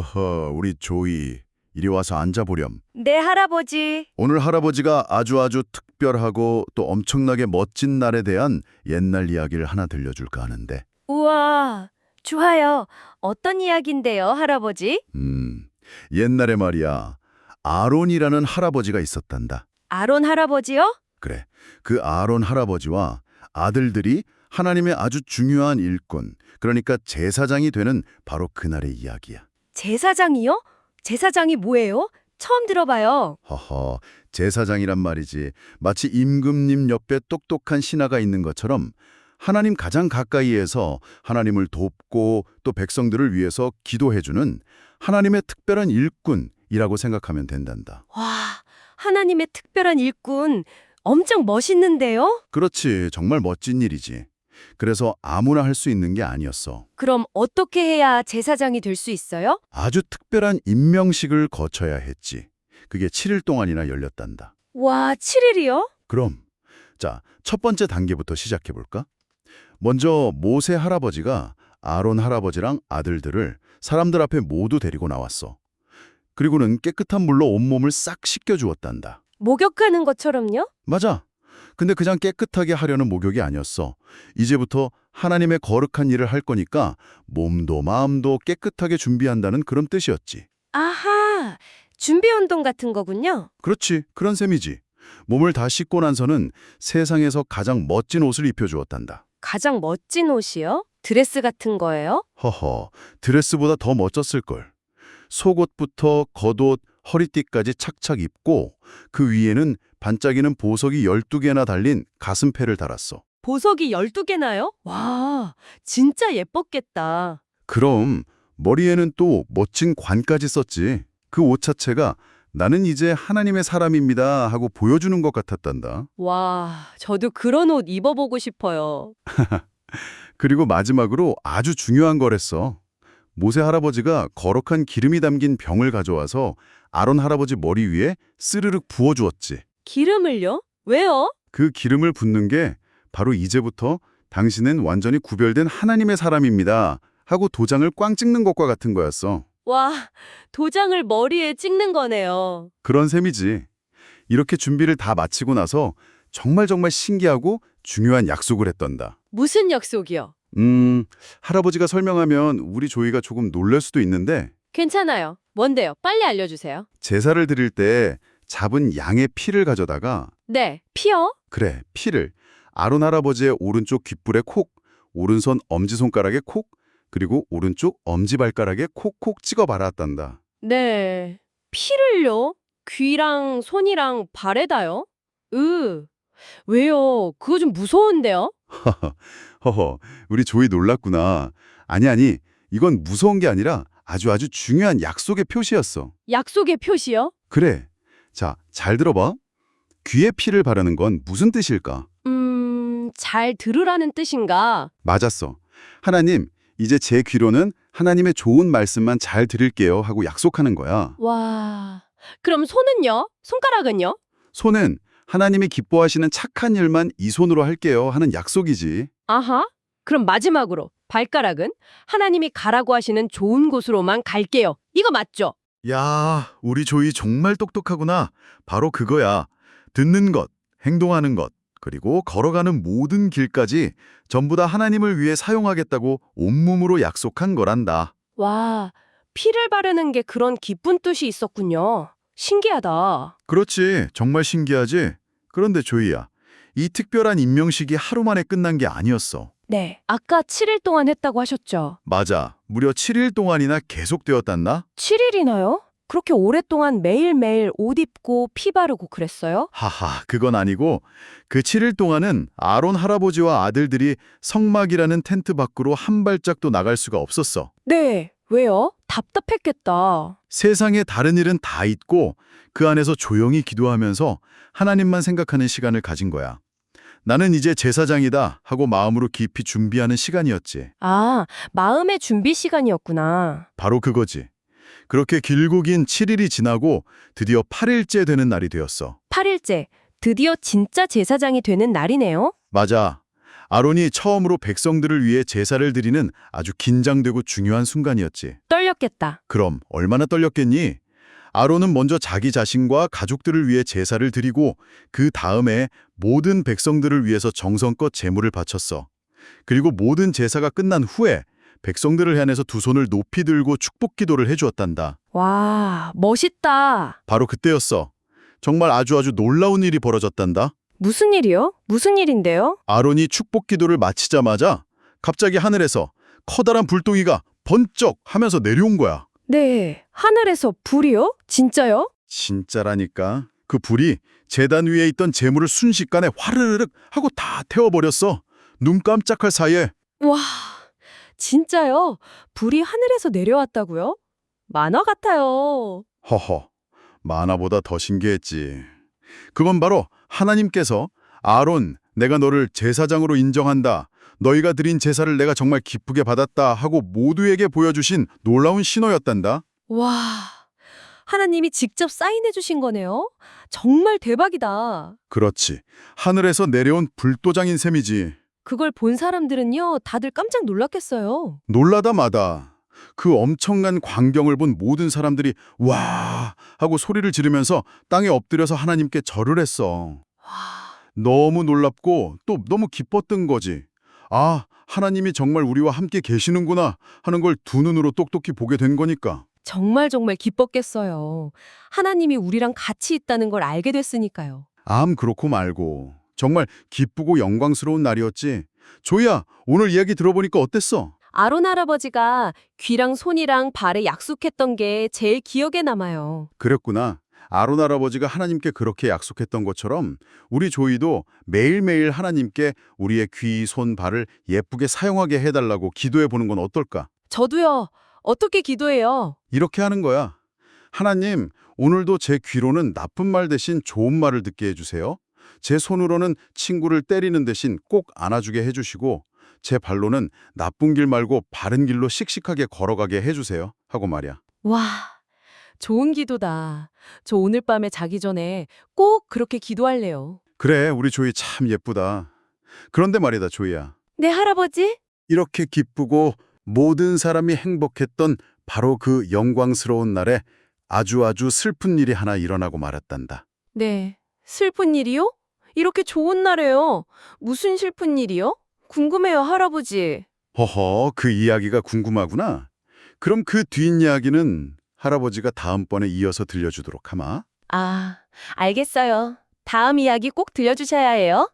허허, 우리 조이. 이리 와서 앉아보렴. 네, 할아버지. 오늘 할아버지가 아주 아주 특별하고 또 엄청나게 멋진 날에 대한 옛날 이야기를 하나 들려줄까 하는데, 우와, 좋아요. 어떤 이야기인데요, 할아버지? 음, 옛날에 말이야, 아론이라는 할아버지가 있었단다. 아론 할아버지요? 그래, 그 아론 할아버지와 아들들이 하나님의 아주 중요한 일꾼, 그러니까 제사장이 되는 바로 그날의 이야기야. 제사장이요? 제사장이 뭐예요? 처음 들어봐요. 허허, 제사장이란 말이지. 마치 임금님 옆에 똑똑한 신하가 있는 것처럼 하나님 가장 가까이에서 하나님을 돕고 또 백성들을 위해서 기도해주는 하나님의 특별한 일꾼이라고 생각하면 된단다. 와, 하나님의 특별한 일꾼. 엄청 멋있는데요? 그렇지, 정말 멋진 일이지. 그래서 아무나 할 수 있는 게 아니었어. 그럼 어떻게 해야 제사장이 될 수 있어요? 아주 특별한 임명식을 거쳐야 했지. 그게 7일 동안이나 열렸단다. 와, 7일이요? 그럼 자, 첫 번째 단계부터 시작해 볼까? 먼저 모세 할아버지가 아론 할아버지랑 아들들을 사람들 앞에 모두 데리고 나왔어. 그리고는 깨끗한 물로 온몸을 싹 씻겨 주었단다. 목욕하는 것처럼요? 맞아. 근데 그냥 깨끗하게 하려는 목욕이 아니었어. 이제부터 하나님의 거룩한 일을 할 거니까 몸도 마음도 깨끗하게 준비한다는 그런 뜻이었지. 아하, 준비 운동 같은 거군요. 그렇지. 그런 셈이지. 몸을 다 씻고 난서는 세상에서 가장 멋진 옷을 입혀주었단다. 가장 멋진 옷이요? 드레스 같은 거예요? 허허, 드레스보다 더 멋졌을걸. 속옷부터 겉옷, 허리띠까지 착착 입고 그 위에는 반짝이는 보석이 12개나 달린 가슴패를 달았어. 보석이 12개나요? 와, 진짜 예뻤겠다. 그럼 머리에는 또 멋진 관까지 썼지. 그 옷 자체가 나는 이제 하나님의 사람입니다 하고 보여주는 것 같았단다. 와, 저도 그런 옷 입어보고 싶어요. 그리고 마지막으로 아주 중요한 거랬어. 모세 할아버지가 거룩한 기름이 담긴 병을 가져와서 아론 할아버지 머리 위에 스르륵 부어주었지. 기름을요? 왜요? 그 기름을 붓는 게 바로 이제부터 당신은 완전히 구별된 하나님의 사람입니다 하고 도장을 꽝 찍는 것과 같은 거였어. 와, 도장을 머리에 찍는 거네요. 그런 셈이지. 이렇게 준비를 다 마치고 나서 정말 정말 신기하고 중요한 약속을 했던다. 무슨 약속이요? 음, 할아버지가 설명하면 우리 조이가 조금 놀랄 수도 있는데 괜찮아요. 뭔데요? 빨리 알려주세요. 제사를 드릴 때 잡은 양의 피를 가져다가 네, 피요? 그래, 피를 아론 할아버지의 오른쪽 귓불에 콕, 오른손 엄지손가락에 콕, 그리고 오른쪽 엄지발가락에 콕콕 찍어 발랐단다. 네. 피를요? 귀랑 손이랑 발에다요? 으, 왜요? 그거 좀 무서운데요? 허허, 우리 조이 놀랐구나. 아니 아니, 이건 무서운 게 아니라 아주 아주 중요한 약속의 표시였어. 약속의 표시요? 그래. 자, 잘 들어봐. 귀에 피를 바르는 건 무슨 뜻일까? 음, 잘 들으라는 뜻인가? 맞았어. 하나님, 이제 제 귀로는 하나님의 좋은 말씀만 잘 들을게요 하고 약속하는 거야. 와, 그럼 손은요? 손가락은요? 손은 하나님이 기뻐하시는 착한 일만 이 손으로 할게요 하는 약속이지. 아하. 그럼 마지막으로 발가락은 하나님이 가라고 하시는 좋은 곳으로만 갈게요. 이거 맞죠? 야, 우리 조이 정말 똑똑하구나. 바로 그거야. 듣는 것, 행동하는 것, 그리고 걸어가는 모든 길까지 전부 다 하나님을 위해 사용하겠다고 온몸으로 약속한 거란다. 와, 피를 바르는 게 그런 기쁜 뜻이 있었군요. 신기하다. 그렇지. 정말 신기하지? 그런데 조이야, 이 특별한 임명식이 하루 만에 끝난 게 아니었어. 네. 아까 7일 동안 했다고 하셨죠? 맞아. 무려 7일 동안이나 계속되었단다? 7일이나요? 그렇게 오랫동안 매일매일 옷 입고 피 바르고 그랬어요? 하하, 그건 아니고 그 7일 동안은 아론 할아버지와 아들들이 성막이라는 텐트 밖으로 한 발짝도 나갈 수가 없었어. 네. 왜요? 답답했겠다. 세상에 다른 일은 다 잊고 그 안에서 조용히 기도하면서 하나님만 생각하는 시간을 가진 거야. 나는 이제 제사장이다 하고 마음으로 깊이 준비하는 시간이었지. 아, 마음의 준비 시간이었구나. 바로 그거지. 그렇게 길고 긴 7일이 지나고 드디어 8일째 되는 날이 되었어. 8일째. 드디어 진짜 제사장이 되는 날이네요. 맞아. 아론이 처음으로 백성들을 위해 제사를 드리는 아주 긴장되고 중요한 순간이었지. 떨렸겠다. 그럼 얼마나 떨렸겠니? 아론은 먼저 자기 자신과 가족들을 위해 제사를 드리고 그 다음에 모든 백성들을 위해서 정성껏 제물을 바쳤어. 그리고 모든 제사가 끝난 후에 백성들을 향해서 두 손을 높이 들고 축복 기도를 해주었단다. 와, 멋있다. 바로 그때였어. 정말 아주 아주 놀라운 일이 벌어졌단다. 무슨 일이요? 무슨 일인데요? 아론이 축복 기도를 마치자마자 갑자기 하늘에서 커다란 불덩이가 번쩍 하면서 내려온 거야. 네, 하늘에서 불이요? 진짜요? 진짜라니까. 그 불이 재단 위에 있던 재물을 순식간에 화르르륵 하고 다 태워버렸어. 눈 깜짝할 사이에 와, 진짜요? 불이 하늘에서 내려왔다고요? 만화 같아요. 허허 만화보다 더 신기했지. 그건 바로 하나님께서 아론 내가 너를 제사장으로 인정한다. 너희가 드린 제사를 내가 정말 기쁘게 받았다 하고 모두에게 보여주신 놀라운 신호였단다. 와, 하나님이 직접 사인해 주신 거네요? 정말 대박이다. 그렇지. 하늘에서 내려온 불도장인 셈이지. 그걸 본 사람들은요, 다들 깜짝 놀랐겠어요. 놀라다 마다 그 엄청난 광경을 본 모든 사람들이 와 하고 소리를 지르면서 땅에 엎드려서 하나님께 절을 했어. 와, 너무 놀랍고 또 너무 기뻤던 거지. 아, 하나님이 정말 우리와 함께 계시는구나 하는 걸 두 눈으로 똑똑히 보게 된 거니까. 정말 정말 기뻤겠어요. 하나님이 우리랑 같이 있다는 걸 알게 됐으니까요. 암 그렇고 말고 정말 기쁘고 영광스러운 날이었지. 조이야, 오늘 이야기 들어보니까 어땠어? 아론 할아버지가 귀랑 손이랑 발에 약속했던 게 제일 기억에 남아요. 그랬구나. 아론 할아버지가 하나님께 그렇게 약속했던 것처럼 우리 조이도 매일매일 하나님께 우리의 귀, 손, 발을 예쁘게 사용하게 해달라고 기도해 보는 건 어떨까? 저도요. 어떻게 기도해요? 이렇게 하는 거야. 하나님, 오늘도 제 귀로는 나쁜 말 대신 좋은 말을 듣게 해주세요. 제 손으로는 친구를 때리는 대신 꼭 안아주게 해주시고 제 발로는 나쁜 길 말고 바른 길로 씩씩하게 걸어가게 해주세요. 하고 말이야. 와, 좋은 기도다. 저 오늘 밤에 자기 전에 꼭 그렇게 기도할래요. 그래, 우리 조이 참 예쁘다. 그런데 말이다, 조이야. 네, 할아버지? 이렇게 기쁘고 모든 사람이 행복했던 바로 그 영광스러운 날에 아주 아주 슬픈 일이 하나 일어나고 말았단다. 네. 슬픈 일이요? 이렇게 좋은 날에요. 무슨 슬픈 일이요? 궁금해요, 할아버지. 허허, 그 이야기가 궁금하구나. 그럼 그 뒷이야기는 할아버지가 다음번에 이어서 들려주도록 하마. 아, 알겠어요. 다음 이야기 꼭 들려주셔야 해요.